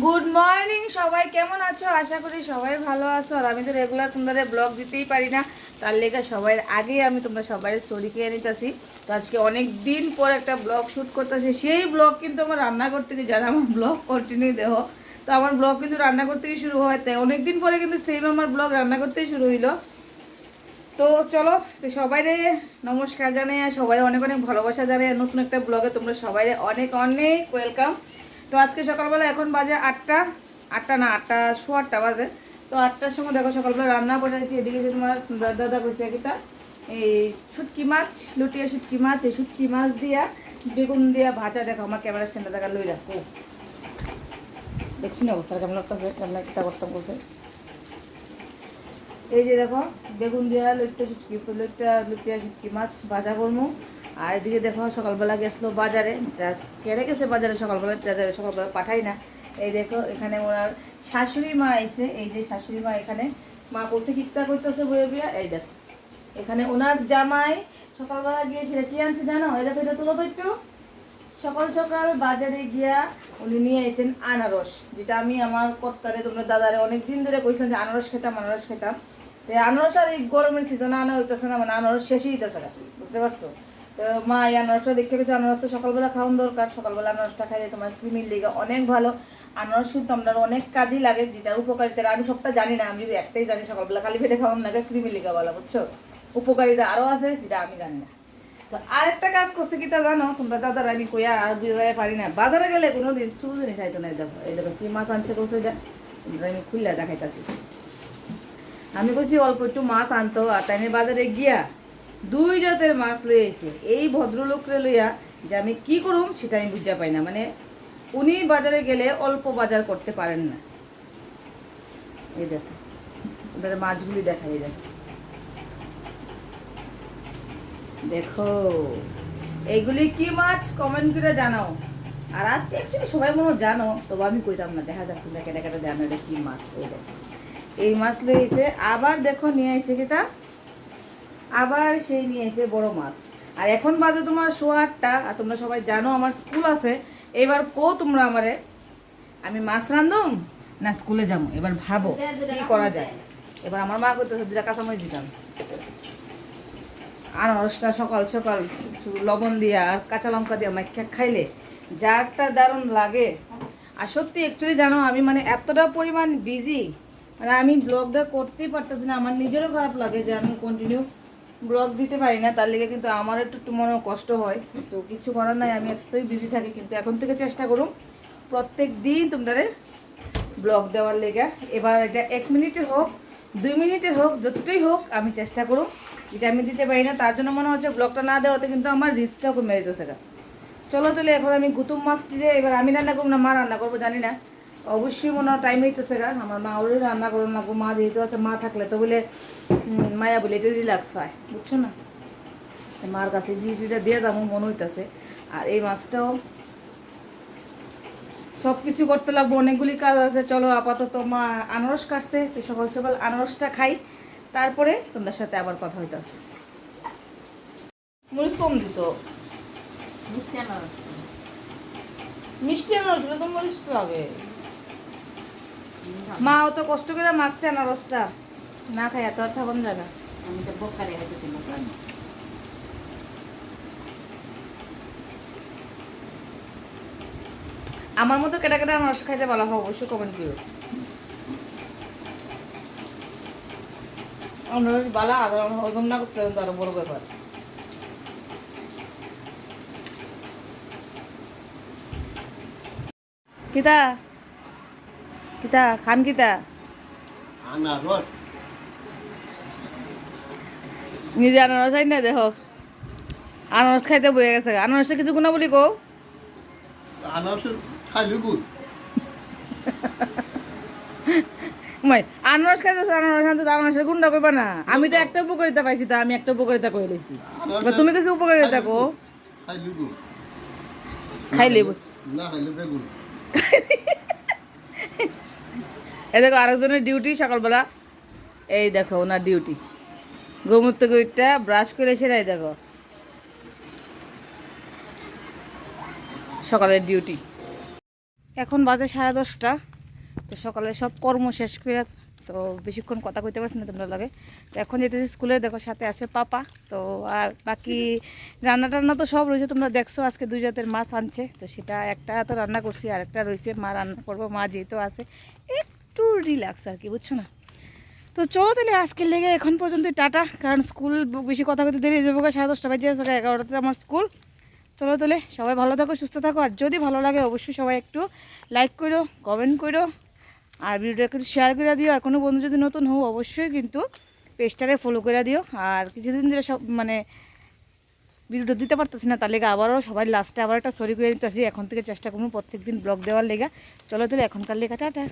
Good morning সবাই কেমন আছো? আশা করি সবাই ভালো আছো। আর আমি তো রেগুলার তোমাদের ব্লগ দিতেই পারি না। তার লেগে সবার আগেই আমি তোমরা সবাই সরি খেয়ে নিতেছি। তো আজকে অনেক দিন পর একটা ব্লগ শ্যুট করতেছি। সেই ব্লগ কিন্তু আমার রান্নাঘর থেকে যারা আমার ব্লগ কন্টিনিউ দেহ, তো আমার ব্লগ কিন্তু রান্নাঘর থেকে শুরু হয়। তাই অনেক দিন পরে কিন্তু সেম আমার ব্লগ রান্না করতেই শুরু হইল। তো চলো, তো সবাই নমস্কার জানাই। সবাই অনেক অনেক ভালোবাসা জানাই। নতুন একটা ব্লগে তোমরা সবাই অনেক অনেক ওয়েলকাম তো আজকে সকালবেলা এখন বাজে আটটা আটটা না, আটটা শো আটটা বাজে। তো আটটার সময় দেখো সকালবেলা রান্না বসাইছি, এদিকে যে তোমার দাদা কইছে কিটা এই শুটকি মাছ, লুটিয়া শুটকি মাছ, এই শুটকি মাছ দিয়া, বেগুন দিয়া ভাজা, দেখো আমার ক্যামেরা স্ট্যান্ডে দেখা লই রাখো দেখছি না অবস্থা, কেমন লাগতেছে, কেমন কিতা করতাম বসে এই যে দেখো, বেগুন দিয়া লইতে শুটকি লইটা লুটিয়া শুটকি মাছ, ভাজা করব আর এদিকে দেখো, সকালবেলা গেছিল বাজারে। কেড়ে গেছে বাজারে সকালবেলা? সকালবেলা পাঠাই না। এই দেখো, এখানে ওনার শাশুড়ি মা আইছে। এই যে শাশুড়ি মা এখানে। মা করছে কিত্তা করতেছে বইয়ে বিয়া এই দেখো, এখানে ওনার জামাই সকালবেলা গিয়েছিল কি আনছে জানো? এই দেখো, এটা তুলো তো একটু। সকাল সকাল বাজারে গিয়া উনি নিয়ে এসেছেন আনারস, যেটা আমি আমার কর্তারে তোমরা দাদারে অনেক দিন ধরে কইছিলাম যে আনারস খেতাম আনারস খেতাম। আনারস আর এই গরমের সিজনে আনা হইতেছে না মানে আনারস শেষই হইতেছে না, বুঝতে পারছ? তো মা, এই আনারসটা দেখতে গেছে, আনারস তো সকালবেলা খাওয়ান দরকার। সকালবেলা আনারসটা খাইলে তোমার ক্রিমির লেগে অনেক ভালো। আনারস কিন্তু আমরা অনেক কাজই লাগে, যেটার উপকারিতা। আমি সবটা জানি না, আমি যদি একটাই জানি, সকালবেলা খালি পেটে খাওয়ান লাগে ক্রিমির লেগে বলা, বুঝছ? উপকারিতা আরও আছে, সেটা আমি জানি না। তো আরেকটা কাজ করছে কি তা জানো? তোমরা দাদার আমি কইয়া আর বুঝাই পারি না। বাজারে গেলে কোনো দিন শুরু জিনিস চাইতো না দেখো, এই দেখো কি মাছ আনছে কইছে এটা আমি খুললে দেখাইতাছি। আমি কইছি অল্প একটু মাছ আনতো, আর তাই বাজারে গিয়া দুই জাতের মাছ লই আইছে এই ভদ্রলোকরে লইয়া যে আমি কি করুম সেটা আমি বুঝা পাই না। মানে উনি বাজারে গেলে অল্প বাজার করতে পারেন না। এই দেখো, এবারে মাছগুলি দেখাই দেখো। দেখো এইগুলি কি মাছ? কমেন্ট করে জানাও। আর আজকে অ্যাকচুয়ালি সবাই মনে জানো, তবে আমি কইতাম না, দেখা যাক তোমরা কেটে কেটে জানো এটা কি মাছ, এই দেখো। এই মাছ লইছে আবার দেখো নিয়ে আইছে কিতা আবার সেই নিয়ে এসে বড় মাছ। আর এখন বাজে তোমার শো আটটা, আর তোমরা সবাই জানো আমার স্কুল আছে। এবার কো তোমরা আমারে? আমি মাছ রান্ধুম না স্কুলে যাব? এবার ভাবো কি করা যায়। এবার আমার মা করতেছে দুটা কাঁচামরিচ দিতাম। আনারসটা সকাল সকাল লবণ দিয়া আর কাঁচা লঙ্কা দিয়া মাইখা খাইলে যারটা দারুণ লাগে। আর সত্যি অ্যাকচুয়ালি জানো, আমি মানে এতটা পরিমাণ বিজি মানে আমি ব্লগটা করতেই পারতেছি না। আমার নিজেরও খারাপ লাগে যে আমি কন্টিনিউ ব্লগ দিতে পারি না, তার লেগে কিন্তু আমার একটু একটু মনে কষ্ট হয়। তো কিছু করার নাই, আমি এতই বিজি থাকি, কিন্তু এখন থেকে চেষ্টা করুন। প্রত্যেক দিন তোমরা ব্লগ দেওয়ার লেগে। এবার এটা এক মিনিটের হোক, দুই মিনিটের হোক, যতটাই হোক, আমি চেষ্টা করুন। এটা আমি দিতে পারি না, তার জন্য মনে হচ্ছে ব্লগটা না দেওয়াতে কিন্তু আমার রিস্কটা কমে যেতেছে। চলো তাহলে এখন আমি গুতুম মাছটি এবার আমি রান্না করব না, মা রান্না করব জানি না। অবশ্যই মনে হয় টাইম হইতেছে গা। আমার মা ওরই রান্না করো না গো মা যেহেতু আছে মা থাকলে তো বলে মায়া বলে এটা রিল্যাক্স হয় বুঝছ না? মার কাছে জিটিটা দিয়ে দাম মনে হইতেছে। আর এই মাছটাও সব কিছু করতে লাগবো অনেকগুলি কাজ আছে। চলো আপাতত মা আনারস কাটছে তো সকাল সকাল আনারসটা খাই। তারপরে তোমাদের সাথে আবার কথা হইতাছে। মরিচ কম দিত মিষ্টি আনারস। মিষ্টি আনারস তো মরিচ তো লাগে মা অত কষ্ট করে মাখছে আনারসটা। না খাই এত আর থাকুন জায়গা আমি তো বোকারে খাইতেছিলাম আমার মতো কেটা কেটা আনারস খাইতে ভালো হবে অবশ্যই কমেন্ট করো আনারস বালা হজম না করতে আরও বড় ব্যাপার। কিতা কিতা খান কিতা নিজে আনারস খাই না দেখো। আনারস খাইতে বয়ে গেছে আনারসে কিছু গুণা বলি কও? আনারসের খাইলে মাই আনারস খাইতেছে আনারস খাইতে আনারসের গুণটা কইবা না? আমি তো একটা উপকারিতা পাইছি তা আমি একটা উপকারিতা কই লইছি। তুমি কিছু উপকারিতা কো খাইলে গুড খাইলে না খাইলে বেগুন। এই দেখো আরেকজনের ডিউটি সকালবেলা। এই দেখো ওনার ডিউটি গোমূত্র গইটা ব্রাশ করে সেরাই দেখো। সকালের ডিউটি এখন বাজে সাড়ে দশটা। তো সকালে সব কর্ম শেষ করে তো বেশিক্ষণ কথা কইতে পারছি না তোমরা লাগে। তো এখন যেতেছি স্কুলে, দেখো সাথে আছে পাপা। তো আর বাকি রান্না টান্না তো সব রয়েছে, তোমরা দেখছ আজকে দুই জাতের মাছ আনছে। তো সেটা একটা তো রান্না করছি আর একটা রয়েছে। মা রান্না করব, মা যেহেতু আছে একটু রিল্যাক্স আর কি বুঝছ না? তো চলো তাহলে আজকের লেগে এখন পর্যন্ত টাটা। কারণ স্কুল বেশি কথা কথা দেরি যাব সাড়ে দশটা বাজে আছে এগারোটাতে আমার স্কুল চলো তাহলে সবাই ভালো থাকো, সুস্থ থাকো। আর যদি ভালো লাগে, অবশ্যই সবাই একটু লাইক করো কমেন্ট করো। আর ভিডিওটা একটু শেয়ার করে দিও। কোনো বন্ধু যদি নতুন হও, অবশ্যই কিন্তু পেজটারে ফলো করে দিও। আর কিছুদিন ধরে সব মানে ভিডিওটা দিতে পারতেছি না, তার লেগে আবারও সবাই লাস্টে আবার একটা সরি করে নিতেছি। এখন থেকে চেষ্টা করব প্রত্যেক দিন ব্লগ দেওয়ার লেগা। চলো তাহলে এখনকার লেগা, টাটা।